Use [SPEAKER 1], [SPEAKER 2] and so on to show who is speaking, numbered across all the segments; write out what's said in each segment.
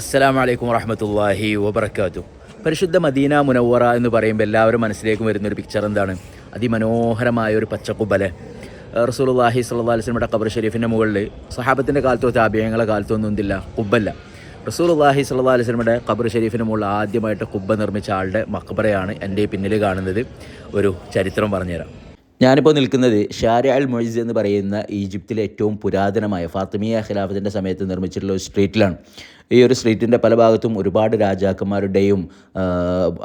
[SPEAKER 1] അസ്സലാമു വലൈക്കും വറഹമത്തല്ലാഹി വബർക്കാത്തു പരിശുദ്ധ മദീന മുനവറ എന്ന് പറയുമ്പോൾ എല്ലാവരും മനസ്സിലേക്ക് വരുന്ന ഒരു പിക്ചർ എന്താണ്? അതിമനോഹരമായ ഒരു പച്ചക്കുബല. അലൈഹി വസല്ലമയുടെ ഖബർ ഷെരീഫിന്റെ മുകളിൽ സഹാബത്തിന്റെ കാലത്തോ താബിയങ്ങളെ കാലത്തോ ഒന്നും ഇല്ല കുബ്ബല്ല. റസൂലുള്ളാഹി സ്വല്ലല്ലാഹി അലൈഹി വസല്ലമയുടെ ഖബർ ഷരീഫിന് മുകളിൽ ആദ്യമായിട്ട് കുബ്ബ നിർമ്മിച്ച ആളുടെ മക്ബറയാണ് എന്റെ പിന്നിൽ കാണുന്നത്. ഒരു ചരിത്രം പറഞ്ഞുതരാം. ഞാനിപ്പോൾ നിൽക്കുന്നത് ഷാരി അൽ മൊയ്സ് എന്ന് പറയുന്ന ഈജിപ്തിലെ ഏറ്റവും പുരാതനമായ ഫാത്തിമിയ ഖിലാഫത്തിന്റെ സമയത്ത് നിർമ്മിച്ചിട്ടുള്ള ഒരു സ്ട്രീറ്റിലാണ്. ഈ ഒരു സ്ട്രീറ്റിന്റെ പല ഭാഗത്തും ഒരുപാട് രാജാക്കന്മാരുടെയും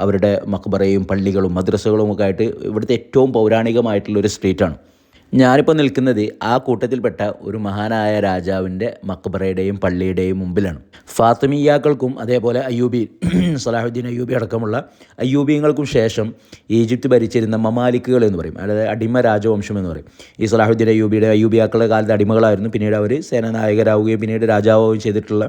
[SPEAKER 1] അവരുടെ മക്ബറയും പള്ളികളും മദ്രസകളും ഒക്കെ ആയിട്ട് ഇവിടുത്തെ ഏറ്റവും പൗരാണികമായിട്ടുള്ള ഒരു സ്ട്രീറ്റാണ്. ഞാനിപ്പോൾ നിൽക്കുന്നത് ആ കൂട്ടത്തിൽപ്പെട്ട ഒരു മഹാനായ രാജാവിന്റെ മക്ബറയുടെയും പള്ളിയുടെയും മുമ്പിലാണ്. ഫാത്തിമിയാക്കൾക്കും അതേപോലെ അയ്യൂബി സലാഹുദ്ദീൻ അയ്യൂബി അടക്കമുള്ള അയ്യൂബിയങ്ങൾക്കും ശേഷം ഈജിപ്ത് ഭരിച്ചിരുന്ന മമാലിക്കുകൾ എന്ന് പറയും. അതായത് അടിമ രാജവംശം എന്ന് പറയും. ഈ സലാഹുദ്ദീൻ അയ്യൂബിയുടെ അയ്യൂബിയാക്കളുടെ കാലത്ത് അടിമകളായിരുന്നു. പിന്നീട് അവർ സേനാനായകരാവുകയും പിന്നീട് രാജാവുകയും ചെയ്തിട്ടുള്ള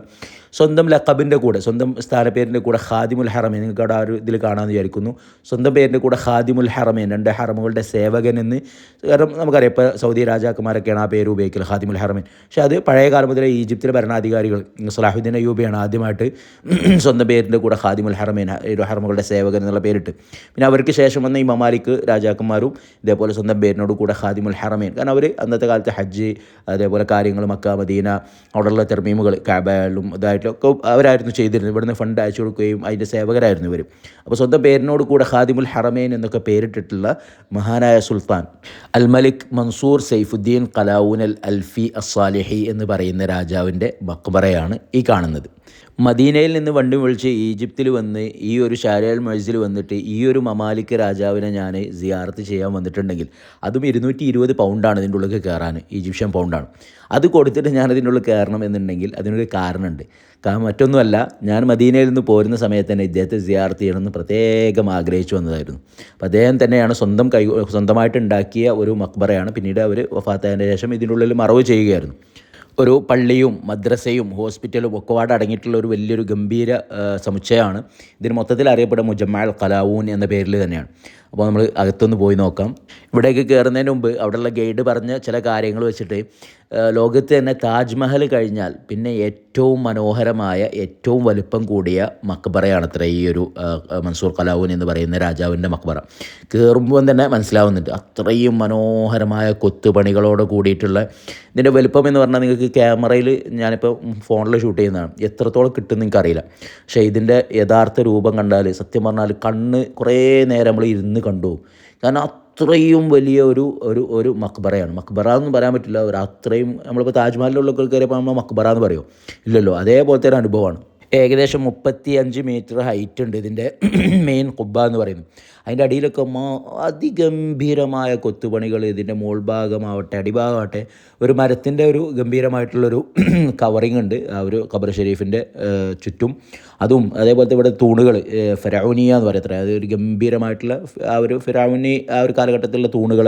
[SPEAKER 1] സ്വന്തം ലക്കബിന്റെ കൂടെ സ്വന്തം സ്ഥാനപ്പേരിന്റെ കൂടെ ഖാദിമുൽ ഹറമേൻ. നിങ്ങൾക്ക് അവിടെ ആ ഒരു ഇതിൽ കാണാമെന്ന് വിചാരിക്കുന്നു. സ്വന്തം പേരിന്റെ കൂടെ ഖാദിമുൽ ഹറമേൻ രണ്ട് ഹറമുകളുടെ സേവകൻ എന്ന്. കാരണം നമുക്കറിയാം ഇപ്പോൾ സൗദി രാജാക്കന്മാരൊക്കെയാണ് ആ പേര് ഉപയോഗിക്കൽ ഖാദിമുൽ ഹറമേൻ പക്ഷേ അത് പഴയ കാലം മുതലേ ഈജിപ്തിലെ ഭരണാധികാരികൾ സലാഹുദ്ദീൻ അയ്യൂബിയാണ് ആദ്യമായിട്ട് സ്വന്തം പേരിന്റെ കൂടെ ഖാദിമുൽ ഹറമേൻ ഒരു ഹറമുകളുടെ സേവകൻ എന്നുള്ള പേരിട്ട്. പിന്നെ അവർക്ക് ശേഷം വന്ന ഈ മമാലിക്ക് രാജാക്കന്മാരും ഇതേപോലെ സ്വന്തം പേരിനോട് കൂടെ ഖാദിമുൽ ഹറമേൻ കാരണം അവർ അന്നത്തെ കാലത്ത് ഹജ്ജ് അതേപോലെ കാര്യങ്ങൾ മക്ക മദീന അവിടെയുള്ള തെർമീമുകൾ കാബായാലും ഇതായിട്ടും ഒക്കെ അവരായിരുന്നു ചെയ്തിരുന്നത്. ഇവിടുന്ന് ഫണ്ട് അയച്ചു കൊടുക്കുകയും അതിന്റെ സേവകരായിരുന്നു ഇവർ അപ്പോൾ സ്വന്തം പേരിനോട് കൂടെ ഖാദിമുൽ ഹറമേൻ എന്നൊക്കെ പേരിട്ടിട്ടുള്ള മഹാനായ സുൽത്താൻ അൽ മലിക് മൻസൂർ സെയ്ഫുദ്ദീൻ കലാവൂൻ അൽ അൽഫി അസ്സാലിഹി എന്ന് പറയുന്ന രാജാവിന്റെ മക്ബറയാണ് ഈ കാണുന്നത്. മദീനയിൽ നിന്ന് വണ്ടി വിളിച്ച് ഈജിപ്തിൽ വന്ന് ഈ ഒരു ഷാരിയൽ മഴ്സിൽ വന്നിട്ട് ഈ ഒരു മമാലിക് രാജാവിനെ ഞാൻ സിയാർത്ത് ചെയ്യാൻ വന്നിട്ടുണ്ടെങ്കിൽ അതും ഇരുന്നൂറ്റി ഇരുപത് പൗണ്ടാണ് ഇതിന്റെ ഉള്ളിൽ കയറാൻ ഈജിപ്ഷ്യൻ പൗണ്ടാണ് അത് കൊടുത്തിട്ട് ഞാൻ ഇതിന്റെ ഉള്ളിൽ കയറണം എന്നുണ്ടെങ്കിൽ അതിനൊരു കാരണമുണ്ട്. കാരണം മറ്റൊന്നുമല്ല ഞാൻ മദീനയിൽ നിന്ന് പോരുന്ന സമയത്ത് തന്നെ ഇദ്ദേഹത്തെ സിയാർത്ത് ചെയ്യണമെന്ന് പ്രത്യേകം ആഗ്രഹിച്ചു വന്നതായിരുന്നു. അപ്പം അദ്ദേഹം തന്നെയാണ് സ്വന്തം കൈ സ്വന്തമായിട്ട് ഉണ്ടാക്കിയ ഒരു മക്ബറയാണ് പിന്നീട് അവർ വഫാത്തതിന്റെ ശേഷം ഇതിന്റെ ഉള്ളിൽ മറവ് ചെയ്യുകയായിരുന്നു. ഒരു പള്ളിയും മദ്രസയും ഹോസ്പിറ്റലും ഒക്കെ അടങ്ങിയിട്ടുള്ള ഒരു വലിയൊരു ഗംഭീര സമുച്ചയമാണ്. ഇതിന് മൊത്തത്തിൽ അറിയപ്പെടുന്ന മുജമ്മാൽ കലാവൂൻ എന്ന പേരിൽ തന്നെയാണ്. അപ്പോൾ നമ്മൾ അകത്തൊന്ന് പോയി നോക്കാം. ഇവിടേക്ക് കയറുന്നതിന് മുമ്പ് അവിടെയുള്ള ഗൈഡ് പറഞ്ഞ ചില കാര്യങ്ങൾ വെച്ചിട്ട് ലോകത്ത് തന്നെ താജ്മഹൽ കഴിഞ്ഞാൽ പിന്നെ ഏറ്റവും മനോഹരമായ ഏറ്റവും വലുപ്പം കൂടിയ മക്ബറയാണത്ര ഈ ഒരു മൻസൂർ കലാവൂൻ എന്ന് പറയുന്ന രാജാവിന്റെ മക്ബറ. കയറുമ്പോൾ തന്നെ മനസ്സിലാവുന്നുണ്ട്. അത്രയും മനോഹരമായ കൊത്തുപണികളോട് കൂടിയിട്ടുള്ള ഇതിന്റെ വലുപ്പം എന്ന് പറഞ്ഞാൽ നിങ്ങൾക്ക് ക്യാമറയിൽ ഞാനിപ്പോൾ ഫോണിൽ ഷൂട്ട് ചെയ്യുന്നതാണ്. എത്രത്തോളം കിട്ടും നിങ്ങൾക്ക് അറിയില്ല. പക്ഷേ ഇതിന്റെ യഥാർത്ഥ രൂപം കണ്ടാൽ സത്യം പറഞ്ഞാൽ കണ്ണ് കുറേ നേരം നമ്മൾ ഇരുന്ന് കണ്ടു കാരണം അത്രയും വലിയ ഒരു ഒരു ഒരു മക്ബറയാണ്. മക്ബറ എന്ന് പറയാൻ പറ്റില്ല. ഒരു അത്രയും നമ്മളിപ്പോൾ താജ്മഹലിലുള്ള കയറിയപ്പോൾ നമ്മൾ മക്ബറ എന്ന് പറയുമോ ഇല്ലല്ലോ അതേപോലത്തെ ഒരു അനുഭവമാണ്. ഏകദേശം മുപ്പത്തി അഞ്ച് മീറ്റർ ഹൈറ്റ് ഉണ്ട് ഇതിന്റെ മെയിൻ കുബ്ബ എന്ന് പറയുന്നത്. അതിന്റെ അടിയിലൊക്കെ മാ അതിഗംഭീരമായ കൊത്തുപണികൾ ഇതിന്റെ മുൾഭാഗമാവട്ടെ അടിഭാഗമാവട്ടെ. ഒരു മരത്തിന്റെ ഒരു ഗംഭീരമായിട്ടുള്ളൊരു കവറിങ് ഉണ്ട്. ആ ഒരു ഖബർ ഷെരീഫിന്റെ ചുറ്റും. അതും അതേപോലത്തെ ഇവിടെ തൂണുകൾ ഫിറൌനിയ എന്ന് പറയത്ര അത് ഒരു ഗംഭീരമായിട്ടുള്ള ആ ഒരു ഫിറൌനി ആ ഒരു കാലഘട്ടത്തിലുള്ള തൂണുകൾ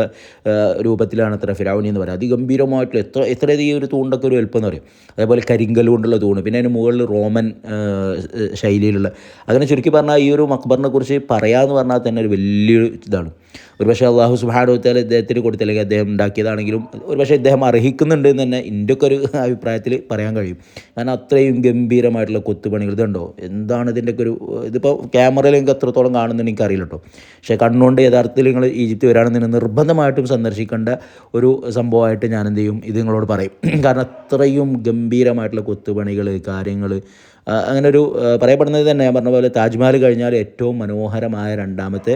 [SPEAKER 1] രൂപത്തിലാണ് അത്ര ഫിറൌനി എന്ന് പറയുക അതിഗംഭീരമായിട്ടുള്ള എത്ര എത്ര ഈ ഒരു തൂണ്ടൊക്കെ ഒരു വലുപ്പം എന്ന് പറയും. അതേപോലെ കരിങ്കൽ കൊണ്ടുള്ള തൂണ് പിന്നെ അതിന് മുകളിൽ റോമൻ ശൈലിയിലുള്ള. അങ്ങനെ ചുരുക്കി പറഞ്ഞാൽ ഈ ഒരു മക്ബറിനെ കുറിച്ച് പറയാമെന്ന് പറഞ്ഞാൽ തന്നെ ഒരു വലിയൊരു ഇതാണ്. ഒരുപക്ഷെ അള്ളാഹു സുബാനു വച്ചാൽ ഇദ്ദേഹത്തിന് കൊടുത്തില്ലെങ്കിൽ അദ്ദേഹം ഉണ്ടാക്കിയതാണെങ്കിലും ഒരുപക്ഷെ ഇദ്ദേഹം അർഹിക്കുന്നുണ്ട് എന്ന് തന്നെ എന്റെ ഒക്കെ ഒരു അഭിപ്രായത്തിൽ പറയാൻ കഴിയും. കാരണം അത്രയും ഗംഭീരമായിട്ടുള്ള കൊത്തുപണികൾ ഇതുണ്ടോ? എന്താണ് ഇതിന്റെയൊക്കെ ഒരു ഇതിപ്പോൾ ക്യാമറയിൽ നിങ്ങൾക്ക് എത്രത്തോളം കാണുന്നുണ്ട് എനിക്ക് അറിയില്ല കേട്ടോ. പക്ഷേ കണ്ണുകൊണ്ട് യഥാർത്ഥത്തിൽ നിങ്ങൾ ഈജിപ്ത് വരാണെന്ന് നിർബന്ധമായിട്ടും സന്ദർശിക്കേണ്ട ഒരു സംഭവമായിട്ട് ഞാൻ എന്ത് ചെയ്യും? ഇത് നിങ്ങളോട് പറയും. കാരണം അത്രയും ഗംഭീരമായിട്ടുള്ള കൊത്തുപണികൾ കാര്യങ്ങൾ അങ്ങനെ ഒരു പറയപ്പെടുന്നത് തന്നെ ഞാൻ പറഞ്ഞ പോലെ താജ്മഹൽ കഴിഞ്ഞാൽ ഏറ്റവും മനോഹരമായ രണ്ടാമത്തെ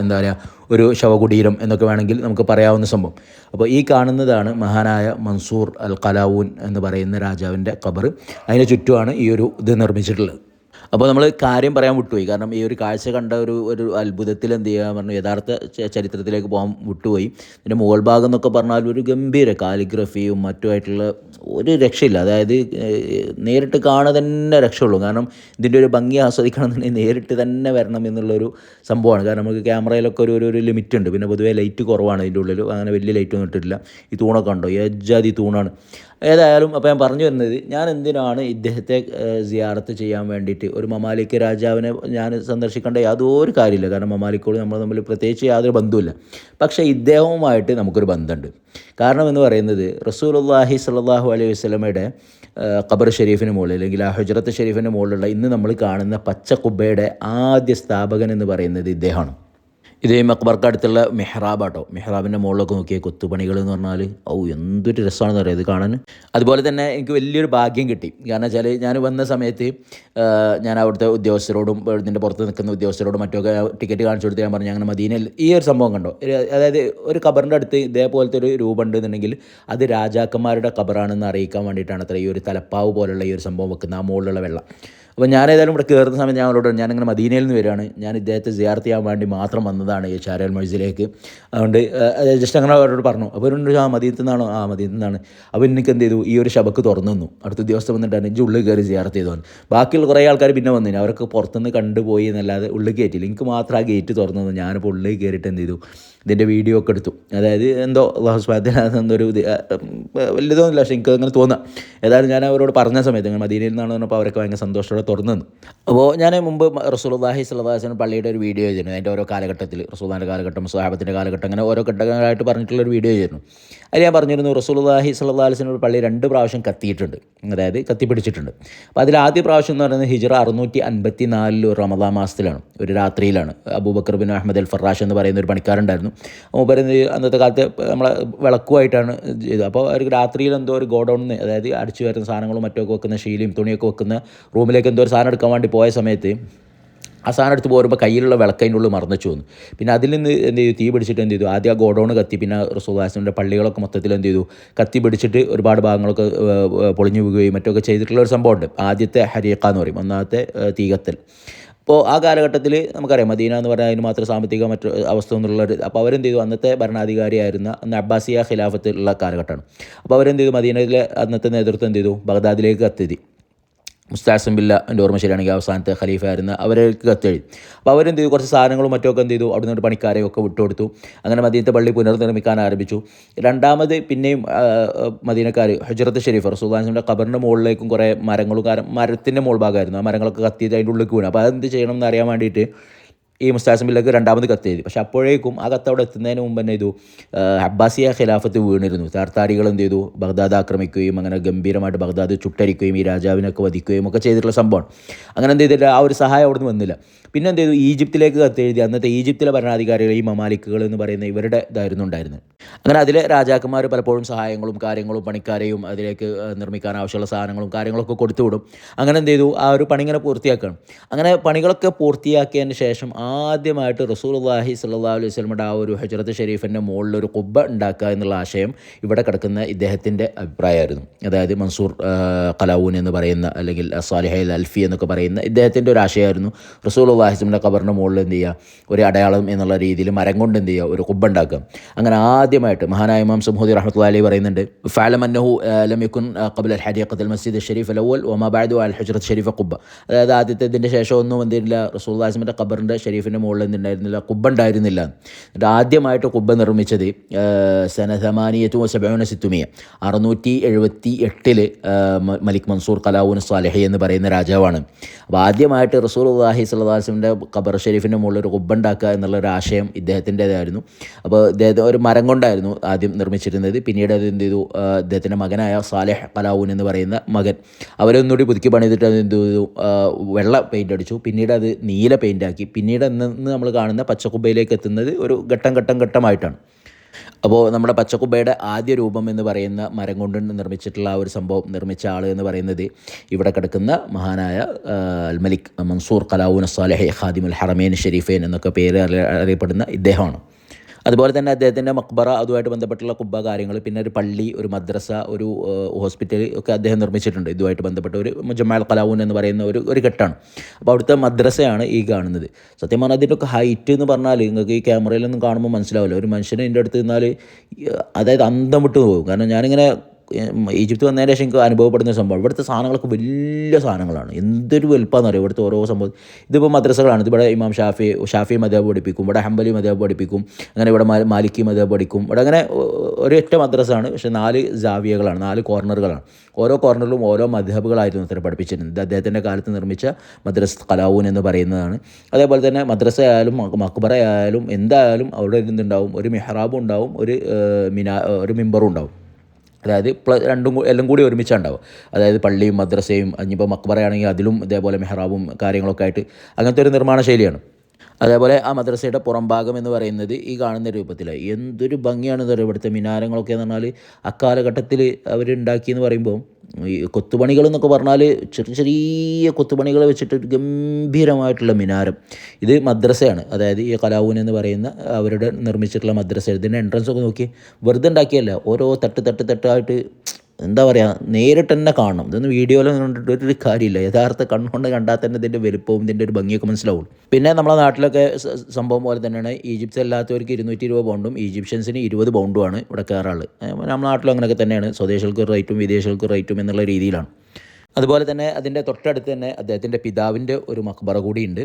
[SPEAKER 1] എന്താ പറയുക ഒരു ശവകുടീരം എന്നൊക്കെ വേണമെങ്കിൽ നമുക്ക് പറയാവുന്ന സംഭവം. അപ്പോൾ ഈ കാണുന്നതാണ് മഹാനായ മൻസൂർ അൽ കലാവൂൻ എന്ന് പറയുന്ന രാജാവിന്റെ ഖബർ. അതിന് ചുറ്റുമാണ് ഈ ഒരു ഇത് നിർമ്മിച്ചിട്ടുള്ളത്. അപ്പോൾ നമ്മൾ കാര്യം പറയാൻ വിട്ടുപോയി. കാരണം ഈ ഒരു കാഴ്ച കണ്ട ഒരു ഒരു അത്ഭുതത്തിൽ എന്ത് ചെയ്യുക പറഞ്ഞു? യഥാർത്ഥ ചരിത്രത്തിലേക്ക് പോകാൻ വിട്ടുപോയി. ഇതിന്റെ മുകൾ ഭാഗം എന്നൊക്കെ പറഞ്ഞാൽ ഒരു ഗംഭീര കാലിഗ്രഫിയും മറ്റുമായിട്ടുള്ള ഒരു രക്ഷയില്ല. അതായത് നേരിട്ട് കാണുക തന്നെ രക്ഷയുള്ളൂ. കാരണം ഇതിന്റെ ഒരു ഭംഗി ആസ്വദിക്കണമെന്നുണ്ടെങ്കിൽ നേരിട്ട് തന്നെ വരണം എന്നുള്ളൊരു സംഭവമാണ്. കാരണം നമുക്ക് ക്യാമറയിലൊക്കെ ഒരു ഒരു- ലിമിറ്റ് ഉണ്ട്. പിന്നെ പൊതുവേ ലൈറ്റ് കുറവാണ് ഇതിന്റെ ഉള്ളിൽ അങ്ങനെ വലിയ ലൈറ്റ് ഒന്നും ഇട്ടിട്ടില്ല. ഈ തൂണൊക്കെ ഉണ്ടോ യജാതി തൂണാണ്. ഏതായാലും അപ്പോൾ ഞാൻ പറഞ്ഞു വരുന്നത് ഞാൻ എന്തിനാണ് ഇദ്ദേഹത്തെ സിയാറത്ത് ചെയ്യാൻ വേണ്ടിയിട്ട് ഒരു മമാലിക്ക് രാജാവിനെ ഞാൻ സന്ദർശിക്കേണ്ട യാതൊരു കാര്യമില്ല. കാരണം മമാലിക്കോട് നമ്മൾ തമ്മിൽ പ്രത്യേകിച്ച് യാതൊരു ബന്ധവുമില്ല. പക്ഷേ ഇദ്ദേഹവുമായിട്ട് നമുക്കൊരു ബന്ധമുണ്ട്. കാരണം എന്ന് പറയുന്നത് റസൂലുള്ളാഹി സ്വല്ലല്ലാഹു അലൈഹി വസ്ലമയുടെ ഖബർ ഷെരീഫിന് മുകളിൽ അല്ലെങ്കിൽ ആ ഹുജറത്ത് ഷെരീഫിന് മുകളിലുള്ള ഇന്ന് നമ്മൾ കാണുന്ന പച്ച കുബ്ബയുടെ ആദ്യ സ്ഥാപകൻ എന്ന് പറയുന്നത് ഇദ്ദേഹമാണ്. ഇത് ഈ മക്ബർക്ക് അടുത്തുള്ള മെഹ്റാബാട്ടോ. മെഹ്റാബിന്റെ മുകളിലൊക്കെ നോക്കിയ കൊത്തുപണികൾ എന്ന് പറഞ്ഞാൽ ഔ എന്തൊരു രസമാണെന്ന് പറയുന്നത് ഇത് കാണാൻ? അതുപോലെ തന്നെ എനിക്ക് വലിയൊരു ഭാഗ്യം കിട്ടി. കാരണം വെച്ചാൽ ഞാൻ വന്ന സമയത്ത് ഞാൻ അവിടുത്തെ ഉദ്യോഗസ്ഥരോടും ഇതിന്റെ പുറത്ത് നിൽക്കുന്ന ഉദ്യോഗസ്ഥരോടും മറ്റൊക്കെ ടിക്കറ്റ് കാണിച്ചു കൊടുത്ത് ഞാൻ പറഞ്ഞു അങ്ങനെ മദീനയിൽ ഈ ഒരു സംഭവം കണ്ടോ? അതായത് ഒരു ഖബറിന്റെ അടുത്ത് ഇതേപോലത്തെ ഒരു രൂപം ഉണ്ടെന്നുണ്ടെങ്കിൽ അത് രാജാക്കന്മാരുടെ ഖബറാണെന്ന് അറിയിക്കാൻ വേണ്ടിയിട്ടാണ് അത്ര ഈ ഒരു തലപ്പാവ് പോലുള്ള ഈ ഒരു സംഭവം വെക്കുന്നത് ആ മുകളിലുള്ള വെള്ളം. അപ്പോൾ ഞാൻ ഏതായാലും ഇവിടെ കയറുന്ന സമയത്ത് ഞാൻ അവരോട് ഞാനിങ്ങനെ മദീനയിൽ നിന്ന് വരികയാണ്. ഞാൻ ഇദ്ദേഹത്തെ സിയാർത്ത് ചെയ്യാൻ വേണ്ടി മാത്രം വന്നതാണ് ഈ ചാരൽ മൊയ്സിലേക്ക് അതുകൊണ്ട് ജസ്റ്റ് അങ്ങനെ അവരോട് പറഞ്ഞു. അപ്പോൾ അവരോട് ആ മദീനത്തിൽ നിന്നാണോ? ആ മദീനത്തിൽ നിന്നാണ്. അപ്പോൾ എനിക്ക് എന്ത് ചെയ്തു? ഈ ഒരു ശബക്ക് തുറന്നു തന്നു. അടുത്ത ദിവസം വന്നിട്ടാണ് എനിക്ക് ഉള്ളിൽ കയറി സിയാർത്ത് ചെയ്തു ബാക്കിയുള്ള കുറേ ആൾക്കാർ പിന്നെ വന്നിന്. അവരൊക്കെ പുറത്തുനിന്ന് കണ്ടുപോയി എന്നല്ലാതെ ഉള്ളിൽ കയറ്റില്ല എനിക്ക് മാത്രം ആ ഗേറ്റ് തുറന്നു തന്നു. ഞാനിപ്പോൾ ഉള്ളിൽ കയറിയിട്ട് എന്ത് ചെയ്തു? ഇതിന്റെ വീഡിയോ ഒക്കെ എടുത്തു. അതായത് എന്തോ അള്ളാഹു സ്വാധീനം എന്തോ ഒരു ഇത് വലുതൊന്നുമില്ല പക്ഷേ എനിക്ക് അങ്ങനെ തോന്നാം. ഏതായാലും ഞാൻ അവരോട് പറഞ്ഞ സമയത്ത് അങ്ങനെ മദീനയിൽ നിന്നാണ് പറഞ്ഞപ്പോൾ അവരൊക്കെ ഭയങ്കര സന്തോഷത്തോടെ തുറന്നു അപ്പോൾ ഞാൻ മുമ്പ് റസൂലുള്ളാഹി സ്വലാസിന് പള്ളിയുടെ ഒരു വീഡിയോ ചെയ്തിരുന്നു. അതിന്റെ ഓരോ കാലഘട്ടത്തിൽ റസൂലിന്റെ കാലഘട്ടം സുഹാബത്തിന്റെ കാലഘട്ടം അങ്ങനെ ഓരോ ഘട്ടങ്ങളായിട്ട് പറഞ്ഞിട്ടുള്ള ഒരു വീഡിയോ ചെയ്തിരുന്നു. അതിൽ ഞാൻ പറഞ്ഞിരുന്നു സ്വല്ലല്ലാഹു അലൈഹി വസല്ലം പള്ളി രണ്ട് പ്രാവശ്യം കത്തിയിട്ടുണ്ട്. അതായത് കത്തിപ്പിടിച്ചിട്ടുണ്ട്. അപ്പോൾ അതിൽ ആദ്യ പ്രാവശ്യം എന്ന് പറയുന്നത് ഹിജറ അറുന്നൂറ്റി അൻപത്തി നാലിൽ ഒരു റമദാ മാസത്തിലാണ് ഒരു രാത്രിയിലാണ്. Abubakar bin Ahmad al Farash എന്ന് പറയുന്ന ഒരു പണിക്കാരുണ്ടായിരുന്നു. മൂപ്പര് എന്ത് അന്നത്തെ കാലത്ത് നമ്മളെ വിളക്കുമായിട്ടാണ് ചെയ്തത്. അപ്പോൾ ഒരു രാത്രിയിൽ എന്തോ ഒരു ഗോഡൗണിൽ അതായത് അടിച്ചു വരുന്ന സാധനങ്ങളും മറ്റൊക്കെ വെക്കുന്ന ശീലയും തുണിയൊക്കെ വെക്കുന്ന റൂമിലേക്ക് എന്തോ ഒരു സാധനം എടുക്കാൻ വേണ്ടി പോയ സമയത്ത് ആ സാധനം എടുത്ത് പോരുമ്പോൾ കയ്യിലുള്ള വിളക്കതിന്റെ ഉള്ളിൽ മറന്നു വന്നു പിന്നെ അതിൽ നിന്ന് എന്ത് ചെയ്തു? തീ പിടിച്ചിട്ട് എന്ത് ചെയ്തു? ആദ്യം ആ ഗോഡൗൺ കത്തി പിന്നെ റസൂദാസിന്റെ പള്ളികളൊക്കെ മൊത്തത്തിൽ എന്ത് ചെയ്തു? കത്തി പിടിച്ചിട്ട് ഒരുപാട് ഭാഗങ്ങളൊക്കെ പൊളിഞ്ഞു വീഴുകയും മറ്റൊക്കെ ചെയ്തിട്ടുള്ള ഒരു സംഭവമുണ്ട്. ആദ്യത്തെ ഹരീക്ക എന്ന് പറയും. ഒന്നാമത്തെ തീകത്തൽ. അപ്പോൾ ആ കാലഘട്ടത്തിൽ നമുക്കറിയാം മദീന എന്ന് പറഞ്ഞാൽ അതിന് മാത്രം സാമ്പത്തിക മറ്റു അവസ്ഥ ഒന്നുള്ള ഒരു അപ്പോൾ അവരെന്ത് ചെയ്തു? അന്നത്തെ ഭരണാധികാരിയായിരുന്ന അന്ന് അബ്ബാസിയ ഖിലാഫത്തിലുള്ള കാലഘട്ടമാണ്. അപ്പോൾ അവരെന്ത് ചെയ്തു? മദീനയിലെ അന്നത്തെ നേതൃത്വം എന്ത് ചെയ്തു? ബഗ്ദാദിലേക്ക് കത്തെത്തി മുസ്താസം ബില്ല എന്റെ ഓർമ്മ ശരിയാണെങ്കിൽ അവസാനത്തെ ഖലീഫ ആയിരുന്ന അവർക്ക് കത്തെഴുതി. അപ്പോൾ അവരെന്ത് ചെയ്തു? കുറച്ച് സാധനങ്ങളും മറ്റൊക്കെ എന്ത് ചെയ്തു? അവിടെ നിന്ന് പണിക്കാരെ ഒക്കെ വിട്ടുകൊടുത്തു. അങ്ങനെ മദീനത്തെ പള്ളി പുനർനിർമ്മിക്കാൻ ആരംഭിച്ചു. രണ്ടാമത് പിന്നെയും മദീനക്കാർ ഹജറത്ത് ഷെരീഫ് റസൂദാൻസിന്റെ ഖബറിന്റെ മുകളിലേക്കും കുറേ മരങ്ങളും കാരണം മരത്തിന്റെ മുകൾ ഭാഗമായിരുന്നു. ആ മരങ്ങളൊക്കെ കത്തിയത് അതിന്റെ ഉള്ളിൽ വീണു. അപ്പോൾ അതെന്ത് ചെയ്യണം എന്ന് അറിയാൻ വേണ്ടിയിട്ട് ഈ മുസ്താസിം ബില്ലക്ക് രണ്ടാമത് കത്ത് എഴുതി പക്ഷെ അപ്പോഴേക്കും ആ കത്ത് അവിടെ എത്തുന്നതിന് മുമ്പ് തന്നെ ചെയ്തു അബ്ബാസിയ ഖിലാഫത്ത് വീണിരുന്നു. താർത്താരികൾ എന്ത് ചെയ്തു? ബഗ്ദാദ് ആക്രമിക്കുകയും അങ്ങനെ ഗംഭീരമായിട്ട് ബഗ്ദാദ് ചുട്ടരിക്കുകയും ഈ രാജാവിനൊക്കെ വധിക്കുകയും ഒക്കെ ചെയ്തിട്ടുള്ള സംഭവം അങ്ങനെ എന്ത് ചെയ്തില്ല ആ ഒരു സഹായം അവിടെ നിന്ന് വന്നില്ല. പിന്നെ എന്ത് ചെയ്തു? ഈജിപ്തിലേക്ക് കത്ത് എഴുതി. അന്നത്തെ ഈജിപ്തിലെ ഭരണാധികാരികൾ ഈ മമാലിക്കുകൾ എന്ന് പറയുന്ന ഇവരുടെ ഇതായിരുന്നു ഉണ്ടായിരുന്നത്. അങ്ങനെ അതിലെ രാജാക്കന്മാർ പലപ്പോഴും സഹായങ്ങളും കാര്യങ്ങളും പണിക്കാരെയും അതിലേക്ക് നിർമ്മിക്കാൻ ആവശ്യമുള്ള സാധനങ്ങളും കാര്യങ്ങളൊക്കെ കൊടുത്തു വിടും. അങ്ങനെ എന്ത് ചെയ്തു? ആ ഒരു പണി ഇങ്ങനെ പൂർത്തിയാക്കണം അങ്ങനെ പണികളൊക്കെ പൂർത്തിയാക്കിയതിന് ശേഷം ആദ്യമായിട്ട് റസൂലുള്ളാഹി സ്വല്ലല്ലാഹു അലൈഹി സ്വലമുടെ ആ ഒരു ഹജറത്ത് ഷെരീഫിന്റെ മുകളിലൊരു കുബ്ബ ഉണ്ടാക്കുക എന്നുള്ള ആശയം ഇവിടെ കിടക്കുന്ന ഇദ്ദേഹത്തിന്റെ അഭിപ്രായമായിരുന്നു. അതായത് മൻസൂർ കലാവൂൻ എന്ന് പറയുന്ന അല്ലെങ്കിൽ സാലിഹൈൽ അൽഫി എന്നൊക്കെ പറയുന്ന ഇദ്ദേഹത്തിന്റെ ഒരു ആശയമായിരുന്നു. റസൂലുള്ളാഹി സ്വലമിന്റെ കബറിന്റെ മുകളിൽ എന്ത് ചെയ്യുക? ഒരു അടയാളം എന്നുള്ള രീതിയിൽ മരം കൊണ്ട് എന്ത് ചെയ്യുക? ഒരു കുബ്ബ ഉണ്ടാക്കുക. അങ്ങനെ ആദ്യമായിട്ട് മഹാനായ ഇമാം സുഹൂദി റഹ്മത്തുള്ളാഹി അലി പറയുന്നുണ്ട് ഫാലമന്നഹു ലമിക്കുൻ ആ, അൽ അൽ മസ്ജിദ് ഷെരീഫ് അൽ അവൽ വമാ ബഅദു അൽ ഹജ്റത്ത് ഷെരീഫ് കുബ്ബ. അതായത് ആദ്യത്തെ ഇതിന്റെ ശേഷം ഒന്നും എന്തില്ല റസൂലുള്ളാഹി സ്വലമിന്റെ ഖബറിന്റെ ഷരീഫിന്റെ മുകളിൽ എന്തുണ്ടായിരുന്നില്ല കുബ്ബ ഉണ്ടായിരുന്നില്ല എന്നിട്ട് ആദ്യമായിട്ട് കുബ്ബ നിർമ്മിച്ചത് സനസമാനിയത്തും സബോന സിത്തുമിയ. അറുന്നൂറ്റി എഴുപത്തി എട്ടിൽ മലിക് മൻസൂർ കലാവൂൻ സാലഹി എന്ന് പറയുന്ന രാജാവാണ്. അപ്പോൾ ആദ്യമായിട്ട് റസൂൽ അള്ളാഹി സ്വലാസിന്റെ ഖബർ ഷെരീഫിന്റെ മുകളിൽ ഒരു കുബ്ബ ഉണ്ടാക്കുക എന്നുള്ള ഒരു ആശയം ഇദ്ദേഹത്തിന്റേതായിരുന്നു. അപ്പോൾ ഇദ്ദേഹത്തെ ഒരു മരം കൊണ്ടായിരുന്നു ആദ്യം നിർമ്മിച്ചിരുന്നത്. പിന്നീട് അത് എന്ത് ചെയ്തു? അദ്ദേഹത്തിന്റെ മകനായ സാലിഹ് കലാവൂൻ എന്ന് പറയുന്ന മകൻ അവരൊന്നുകൂടി പുതുക്കി പണിതിട്ട് അത് എന്ത് ചെയ്തു? വെള്ള പെയിന്റ് അടിച്ചു. പിന്നീട് അത് നീല പെയിന്റ് ആക്കി പിന്നീട് ഇന്ന് നമ്മൾ കാണുന്ന പച്ചക്കുബയിലേക്ക് എത്തുന്നത് ഒരു ഘട്ടം ഘട്ടം ഘട്ടമായിട്ടാണ്. അപ്പോൾ നമ്മുടെ പച്ചക്കുബയുടെ ആദ്യ രൂപം എന്ന് പറയുന്ന മരം കൊണ്ട് നിർമ്മിച്ചിട്ടുള്ള ആ ഒരു സംഭവം നിർമ്മിച്ച ആൾ എന്ന് പറയുന്നത് ഇവിടെ കിടക്കുന്ന മഹാനായ ആ, അൽ മലിക് മൻസൂർ കലാവൂൻ സാലഹെ ഖാദിമുൽ ഹറമേൻ ഷെരീഫേൻ എന്നൊക്കെ പേര് അറിയ- അറിയപ്പെടുന്ന ഇദ്ദേഹമാണ്. അതുപോലെ തന്നെ അദ്ദേഹത്തിന്റെ മക്ബറ അതുമായിട്ട് ബന്ധപ്പെട്ടുള്ള കുബ്ബ കാര്യങ്ങൾ പിന്നെ ഒരു പള്ളി ഒരു മദ്രസ ഒരു ഹോസ്പിറ്റൽ ഒക്കെ അദ്ദേഹം നിർമ്മിച്ചിട്ടുണ്ട്. ഇതുമായിട്ട് ബന്ധപ്പെട്ട ഒരു ജമാൽ കലാവൂൻ എന്ന് പറയുന്ന ഒരു ഒരു ഘട്ടമാണ് അപ്പോൾ അവിടുത്തെ മദ്രസയാണ് ഈ കാണുന്നത്. സത്യം പറഞ്ഞാൽ അതിന്റെ ഒക്കെ ഹൈറ്റ് എന്ന് പറഞ്ഞാൽ നിങ്ങൾക്ക് ഈ ക്യാമറയിലൊന്നും കാണുമ്പോൾ മനസ്സിലാവില്ല. ഒരു മനുഷ്യനെ എന്റെ അടുത്ത് നിന്നാൽ അതായത് അന്തം വിട്ടു പോകും. കാരണം ഞാനിങ്ങനെ ഈജിപ്ത് വന്നതിന് ശേഷം എനിക്ക് അനുഭവപ്പെടുന്ന സംഭവം. ഇവിടുത്തെ സാധനങ്ങളൊക്കെ വലിയ സാധനങ്ങളാണ്. എന്തൊരു വലുപ്പമാണെന്ന് അറിയാം? ഇവിടുത്തെ ഓരോ സംഭവം. ഇതിപ്പോൾ മദ്രസകളാണ്. ഇവിടെ ഇമാം ഷാഫി ഷാഫി മദബ് പഠിപ്പിക്കും. ഇവിടെ ഹംബലി മദബ് പഠിപ്പിക്കും. അങ്ങനെ ഇവിടെ മാലിക്കി മദബ് പഠിക്കും. ഇവിടെ അങ്ങനെ ഒരൊറ്റ മദ്രസയാണ്. പക്ഷേ നാല് ജാവിയകളാണ്. നാല് കോർണറുകളാണ്. ഓരോ കോർണറിലും ഓരോ മദ്ഹബുകളായിരുന്നു അത്ര പഠിപ്പിച്ചിരുന്നത്. അദ്ദേഹത്തിന്റെ കാലത്ത് നിർമ്മിച്ച മദ്രസ് കലാവൂൻ എന്ന് പറയുന്നതാണ്. അതേപോലെ തന്നെ മദ്രസ ആയാലും മക്ബറ ആയാലും എന്തായാലും അവിടെ ഇരുന്നുണ്ടാവും. ഒരു മെഹ്റാബും ഉണ്ടാവും. ഒരു മിനാ ഒരു മിമ്പറും ഉണ്ടാവും. അതായത് രണ്ടും എല്ലാം കൂടി ഒരുമിച്ചുണ്ടാവും. അതായത് പള്ളിയും മദ്രസയും ഇനിയിപ്പോൾ മക്ബറയാണെങ്കിൽ അതിലും ഇതേപോലെ മെഹ്റാബും കാര്യങ്ങളൊക്കെ ആയിട്ട് അങ്ങനത്തെ ഒരു നിർമ്മാണ ശൈലിയാണ്. അതേപോലെ ആ മദ്രസയുടെ പുറംഭാഗം എന്ന് പറയുന്നത് ഈ കാണുന്ന രൂപത്തിലാണ് എന്തൊരു ഭംഗിയാണെന്ന് പറയുക ഇവിടുത്തെ മിനാരങ്ങളൊക്കെ എന്ന് പറഞ്ഞാൽ അക്കാലഘട്ടത്തിൽ അവരുണ്ടാക്കിയെന്ന് പറയുമ്പോൾ ഈ കൊത്തുപണികൾ എന്നൊക്കെ പറഞ്ഞാൽ ചെറിയ ചെറിയ കൊത്തുപണികൾ വെച്ചിട്ട് ഒരു ഗംഭീരമായിട്ടുള്ള മിനാരം. ഇത് മദ്രസയാണ്. അതായത് ഈ കലാവൂൻ എന്ന് പറയുന്ന അവരുടെ നിർമ്മിച്ചിട്ടുള്ള മദ്രസ. ഇതിന്റെ എൻട്രൻസ് ഒക്കെ നോക്കി വെറുതെ ഉണ്ടാക്കിയല്ല. ഓരോ തട്ട് തട്ട് തട്ടായിട്ട് എന്താ പറയുക നേരിട്ട് തന്നെ കാണണം. ഇതൊന്നും വീഡിയോയിൽ കണ്ടിട്ട് ഒരു കാര്യമില്ല. യഥാർത്ഥ കണ്ണുകൊണ്ട് കണ്ടാൽ തന്നെ ഇതിന്റെ വലുപ്പവും ഇതിന്റെ ഒരു ഭംഗിയൊക്കെ മനസ്സിലാവും. പിന്നെ നമ്മളെ നാട്ടിലൊക്കെ സംഭവം പോലെ തന്നെയാണ് ഈജിപ്ത് അല്ലാത്തവർക്ക് ഇരുന്നൂറ്റി ഇരുപത് പൗണ്ടും ഈജിപ്ഷ്യൻസിന് ഇരുപത് പൗണ്ടുമാണ് ഇവിടെ കയറാൾ നമ്മുടെ നാട്ടിലും അങ്ങനെയൊക്കെ തന്നെയാണ്. സ്വദേശികൾക്ക് റേറ്റും വിദേശികൾക്ക് റേറ്റും എന്നുള്ള രീതിയിലാണ്. അതുപോലെ തന്നെ അതിന്റെ തൊട്ടടുത്ത് തന്നെ അദ്ദേഹത്തിന്റെ പിതാവിന്റെ ഒരു മക്ബറ കൂടിയുണ്ട്.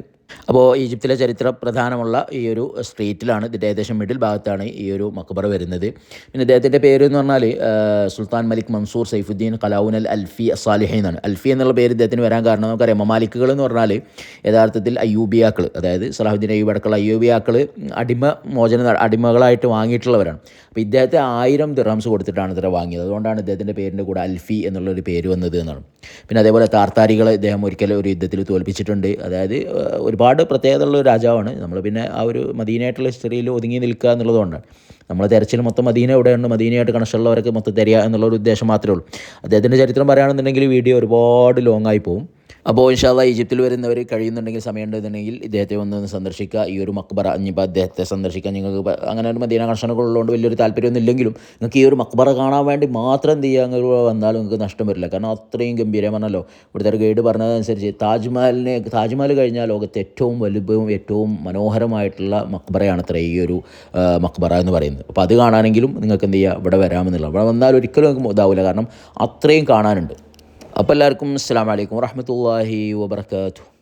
[SPEAKER 1] അപ്പോൾ ഈജിപ്തിലെ ചരിത്ര പ്രധാനമുള്ള ഈ ഒരു സ്ട്രീറ്റിലാണ് ഇതിന്റെ ഏകദേശം മിഡിൽ ഭാഗത്താണ് ഈ ഒരു മക്ബറ വരുന്നത്. പിന്നെ അദ്ദേഹത്തിന്റെ പേര് എന്ന് പറഞ്ഞാൽ സുൽത്താൻ മലിക് മൻസൂർ സൈഫുദ്ദീൻ കലാവുൻ അൽ അൽഫി അസാലിഹി എന്നാണ്. അൽഫി എന്നുള്ള പേര് ഇദ്ദേഹത്തിന് വരാൻ കാരണം നമുക്കറിയാം മമാലിക്കുകൾ എന്ന് പറഞ്ഞാൽ യഥാർത്ഥത്തിൽ അയ്യൂബിയാക്കൾ അതായത് സലാഹുദ്ദീൻ അയ്യൂബ് അടക്കമുള്ള അയ്യൂബിയാക്കൾ അടിമ മോചന അടിമകളായിട്ട് വാങ്ങിയിട്ടുള്ളവരാണ്. അപ്പോൾ ഇദ്ദേഹത്തെ ആയിരം ദിറാംസ് കൊടുത്തിട്ടാണ് ഇത്ര വാങ്ങിയത്. അതുകൊണ്ടാണ് ഇദ്ദേഹത്തിന്റെ പേരിന്റെ കൂടെ അൽഫി എന്നുള്ളൊരു പേര് വന്നത് എന്നാണ്. പിന്നെ അതേപോലെ താർത്താരികളെ ഇദ്ദേഹം ഒരിക്കലും ഒരു യുദ്ധത്തിൽ തോൽപ്പിച്ചിട്ടുണ്ട്. അതായത് ഒരുപാട് പ്രത്യേകതയുള്ള ഒരു രാജാവാണ്. നമ്മൾ പിന്നെ ആ ഒരു മദീനയായിട്ടുള്ള ഹിസ്റ്ററിയിൽ ഒതുങ്ങി നിൽക്കുക എന്നുള്ളതുകൊണ്ടാണ്. നമ്മൾ തെരച്ചിൽ മൊത്തം മദീന എവിടെയുണ്ട്? മദീനയായിട്ട് കണക്ഷനുള്ളവരൊക്കെ മൊത്തം തരിക എന്നുള്ള ഒരു ഉദ്ദേശം മാത്രമേ ഉള്ളൂ. അദ്ദേഹത്തിന്റെ ചരിത്രം പറയുകയാണെന്നുണ്ടെങ്കിൽ വീഡിയോ ഒരുപാട് ലോങ്ങായി പോകും അപ്പോൾ ഇൻഷാല്ല ഈജിപ്തിൽ വരുന്നവർ കഴിയുന്നുണ്ടെങ്കിൽ സമയമുണ്ടെന്നുണ്ടെങ്കിൽ ഇദ്ദേഹത്തെ ഒന്ന് സന്ദർശിക്കുക. ഈ ഒരു മക്ബറ ഇനിയിപ്പോൾ അദ്ദേഹത്തെ സന്ദർശിക്കാൻ നിങ്ങൾക്ക് അങ്ങനെ ഒരു മദീന കണക്ഷനുകൾ ഉള്ളതുകൊണ്ട് വലിയൊരു താല്പര്യമൊന്നും ഇല്ലെങ്കിലും നിങ്ങൾക്ക് ഈ ഒരു മക്ബറ കാണാൻ വേണ്ടി മാത്രം എന്ത് ചെയ്യുക? അങ്ങനെ വന്നാലും നിങ്ങൾക്ക് നഷ്ടം വരില്ല. കാരണം അത്രയും ഗംഭീരമാണല്ലോ ഇവിടുത്തെ ഒരു ഗൈഡ് പറഞ്ഞതനുസരിച്ച് താജ്മഹലിനെ താജ്മഹൽ കഴിഞ്ഞാൽ ലോകത്തെ ഏറ്റവും വലുപ്പവും ഏറ്റവും മനോഹരമായിട്ടുള്ള മക്ബറയാണ് അത്ര ഈ ഒരു മക്ബറ എന്ന് പറയുന്നത്. അപ്പോൾ അത് കാണാനെങ്കിലും നിങ്ങൾക്ക് എന്ത് ചെയ്യുക? ഇവിടെ വരാമെന്നുള്ള ഇവിടെ വന്നാൽ ഒരിക്കലും നിങ്ങൾക്ക് ഇതാവില്ല. കാരണം അത്രയും കാണാനുണ്ട്. അപ്പോൾ എല്ലാവർക്കും അസ്സാം വലൈക്കും വറഹമത്തല്ലാഹി വബർക്കാത്തു